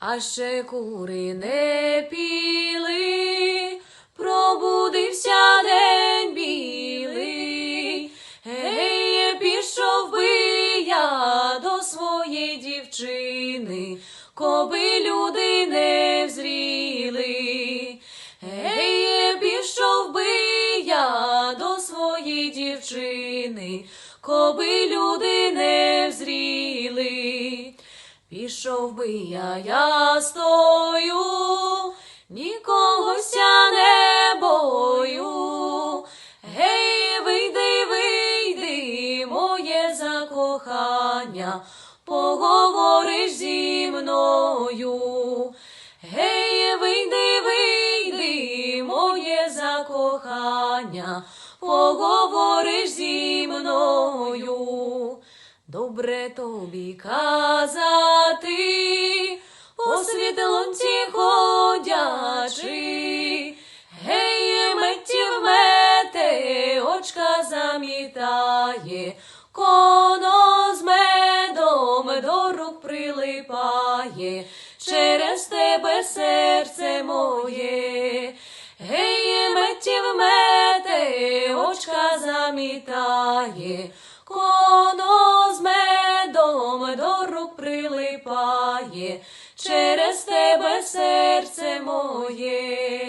а ще кури не піли, пробудився день білий. Гей, пішов би я до своєї дівчини, коби люди не взріли. Гей, пішов би я до своєї дівчини, коби люди не взріли. Пішов би я, я стою, нікогося не бою. Гей, вийди, вийди, моє закохання, поговориш зі мною. Гей, вийди, вийди, моє закохання, поговориш зі мною. Добре тобі казати, по світлонці ходячи, гей, метів мете, очка замітає, коно з медом до рук прилипає, через тебе серце моє. Гей, метів мете, очка замітає, коно прилипає, через тебе серце моє.